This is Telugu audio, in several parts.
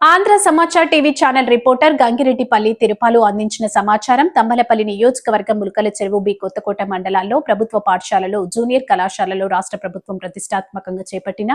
Andhra Samachar TV channel reporter Gangireddypalli Tirupalu అందించిన సమాచారం తంబలపల్లి నియోజకవర్గం ములకల చెరువు బి కొత్తకోట మండలాల్లో ప్రభుత్వ పాఠశాలలో జూనియర్ కళాశాలలో రాష్ట్ర ప్రభుత్వం ప్రతిష్టాత్మకంగా చేపట్టిన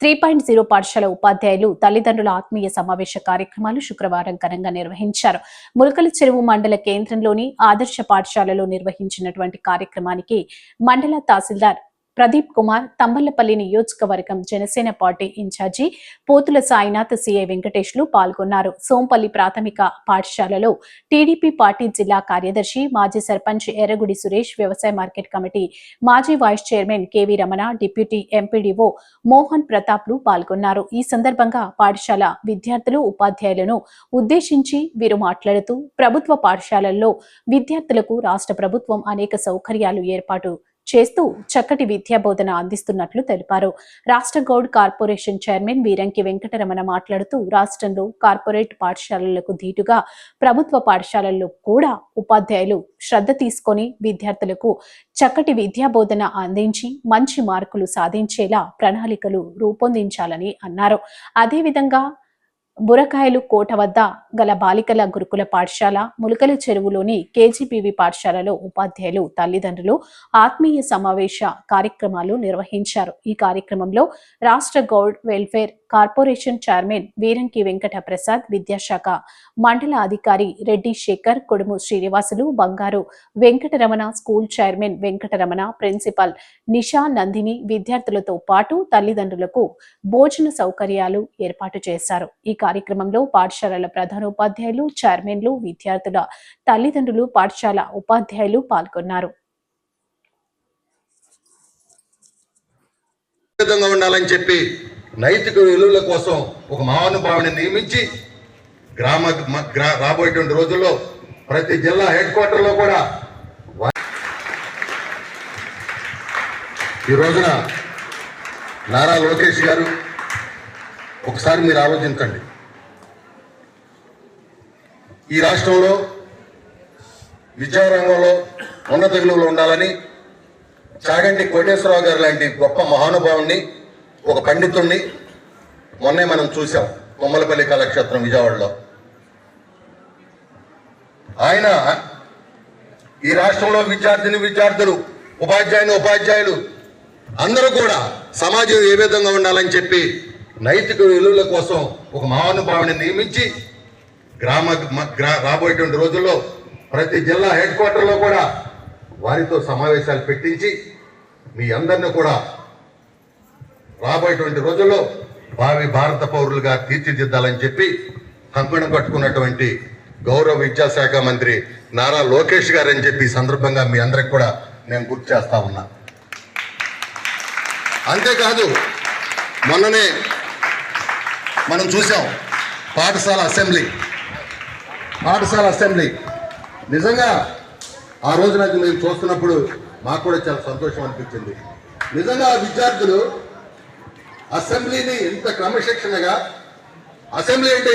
త్రీ పాయింట్ జీరో పాఠశాల ఉపాధ్యాయులు తల్లిదండ్రుల ఆత్మీయ సమావేశ కార్యక్రమాలు శుక్రవారం ఘనంగా నిర్వహించారు. ములకల చెరువు మండల కేంద్రంలోని ఆదర్శ పాఠశాలలో నిర్వహించినటువంటి కార్యక్రమానికి మండల తహసీల్దార్ ప్రదీప్ కుమార్ తంబలపల్లి నియోజకవర్గం Janasena party incharge Pothula Sainath CI వెంకటేష్లు పాల్గొన్నారు. సోంపల్లి ప్రాథమిక పాఠశాలలో టీడీపీ పార్టీ జిల్లా కార్యదర్శి మాజీ సర్పంచ్ ఎర్రగుడి సురేష్ వ్యవసాయ మార్కెట్ కమిటీ మాజీ vice chairman KV Ramana deputy MPDO Mohan ప్రతాప్లు పాల్గొన్నారు. ఈ సందర్భంగా పాఠశాల విద్యార్థులు ఉపాధ్యాయులను ఉద్దేశించి వీరు మాట్లాడుతూ ప్రభుత్వ పాఠశాలల్లో విద్యార్థులకు రాష్ట్ర ప్రభుత్వం అనేక సౌకర్యాలు ఏర్పాటు చేస్తూ చక్కటి విద్యా బోధన అందిస్తున్నట్లు తెలిపారు. రాష్ట్ర గౌడ్ కార్పొరేషన్ చైర్మన్ వీరంకి వెంకటరమణ మాట్లాడుతూ రాష్ట్రంలో కార్పొరేట్ పాఠశాలలకు ధీటుగా ప్రభుత్వ పాఠశాలల్లో కూడా ఉపాధ్యాయులు శ్రద్ధ తీసుకొని విద్యార్థులకు చక్కటి విద్యా బోధన అందించి మంచి మార్కులు సాధించేలా ప్రణాళికలు రూపొందించాలని అన్నారు. అదేవిధంగా బురకాయలు కోట వద్ద గల బాలికల గురుకుల పాఠశాల ములకల చెరువులోని కేజీపీవి పాఠశాలలో ఉపాధ్యాయులు తల్లిదండ్రులు ఆత్మీయ సమావేశ కార్యక్రమాలు నిర్వహించారు. ఈ కార్యక్రమంలో రాష్ట్ర Goud welfare corporation chairman Veeranki Venkata Prasad విద్యాశాఖ మండల అధికారి Reddy Shekar Kodumu Srinivasulu Bangaru Venkataramana school chairman Venkataramana principal Nisha Nandini విద్యార్థులతో పాటు తల్లిదండ్రులకు భోజన సౌకర్యాలు ఏర్పాటు చేశారు. ఈ కార్యక్రమంలో పాఠశాలల ప్రధానోపాధ్యాయులు చైర్మన్లు విద్యార్థుల తల్లిదండ్రులు పాఠశాల ఉపాధ్యాయులు పాల్గొన్నారు. ఉండాలని చెప్పి నైతిక విలువల కోసం ఒక మహానుభావుని నియమించి గ్రామ రాబోయేటువంటి రోజుల్లో ప్రతి జిల్లా హెడ్ క్వార్టర్లో కూడా ఈ రోజున నారా లోకేష్ గారు ఒకసారి మీరు ఆలోచించండి. ఈ రాష్ట్రంలో విద్యారంగంలో ఉన్నత విలువలు ఉండాలని చాగంటి కోటేశ్వరరావు గారు లాంటి గొప్ప మహానుభావుణ్ణి ఒక పండితుణ్ణి మొన్నే మనం చూసాం కొమ్మలపల్లి కళాక్షేత్రం విజయవాడలో. ఆయన ఈ రాష్ట్రంలో విద్యార్థిని విద్యార్థులు ఉపాధ్యాయుని ఉపాధ్యాయులు అందరూ కూడా సమాజం ఏ విధంగా ఉండాలని చెప్పి నైతిక విలువల కోసం ఒక మహానుభావుని నియమించి గ్రామ రాబోయేటువంటి రోజుల్లో ప్రతి జిల్లా హెడ్ క్వార్టర్లో కూడా వారితో సమావేశాలు పెట్టించి మీ అందరిని కూడా రాబోయేటువంటి రోజుల్లో భావి భారత పౌరులుగా తీర్చిదిద్దాలని చెప్పి కంకణం కట్టుకున్నటువంటి గౌరవ విద్యాశాఖ మంత్రి నారా లోకేష్ గారు అని చెప్పి సందర్భంగా మీ అందరికి కూడా నేను గుర్తు చేస్తా ఉన్నా. అంతేకాదు మొన్ననే మనం చూసాం పాఠశాల అసెంబ్లీ. పాఠశాల అసెంబ్లీ. నిజంగా ఆ రోజు నాకు మేము చూస్తున్నప్పుడు మాకు కూడా చాలా సంతోషం అనిపించింది. నిజంగా ఆ విద్యార్థులు అసెంబ్లీని ఇంత క్రమశిక్షణగా అసెంబ్లీ అంటే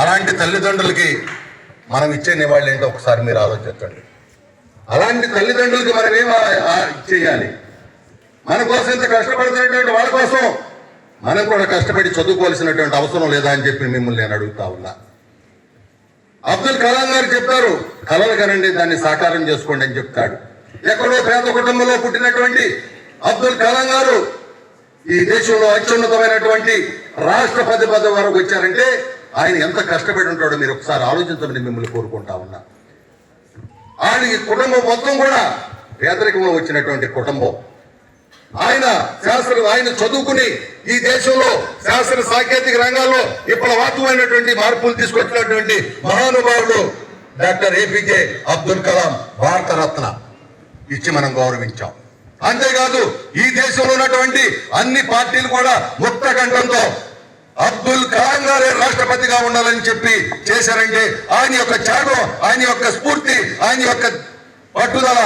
అలాంటి తల్లిదండ్రులకి మనం ఇచ్చే నివాళి ఏంటో ఒకసారి మీరు ఆలోచించండి. అలాంటి తల్లిదండ్రులకి మనం ఏం చేయాలి మన కోసం ఇంత కష్టపడుతున్నటువంటి వాళ్ళ కోసం మనం కూడా కష్టపడి చదువుకోవాల్సినటువంటి అవసరం లేదా అని చెప్పి మిమ్మల్ని నేను అడుగుతా ఉన్నా. అబ్దుల్ కలాం గారు చెప్పారు కలలు కనండి దాన్ని సాకారం చేసుకోండి అని చెప్తాడు. ఎక్కడో పేద కుటుంబంలో పుట్టినటువంటి అబ్దుల్ కలాం గారు ఈ దేశంలో అత్యున్నతమైనటువంటి రాష్ట్రపతి పదవి వరకు వచ్చారంటే ఆయన ఎంత కష్టపడి ఉంటాడో మీరు ఒకసారి ఆలోచించమని మిమ్మల్ని కోరుకుంటా ఉన్నా. ఆయన ఈ కుటుంబం మొత్తం కూడా పేదరికంలో వచ్చినటువంటి కుటుంబం. ఆయన శాస్త్ర ఆయన చదువుకుని ఈ దేశంలో శాస్త్ర సాంకేతిక రంగాల్లో విప్లవాత్మకమైనటువంటి మార్పులు తీసుకొచ్చినటువంటి మహానుభావుడు డాక్టర్ ఏపీజే అబ్దుల్ కలాం భారత రత్న ఇచ్చి మనం గౌరవించాం. అంతేకాదు ఈ దేశంలో ఉన్నటువంటి అన్ని పార్టీలు కూడా ముక్త కంఠంతో అబ్దుల్ కలాం గారే రాష్ట్రపతిగా ఉండాలని చెప్పి చేశారంటే ఆయన యొక్క త్యాగం ఆయన యొక్క స్ఫూర్తి ఆయన యొక్క పట్టుదల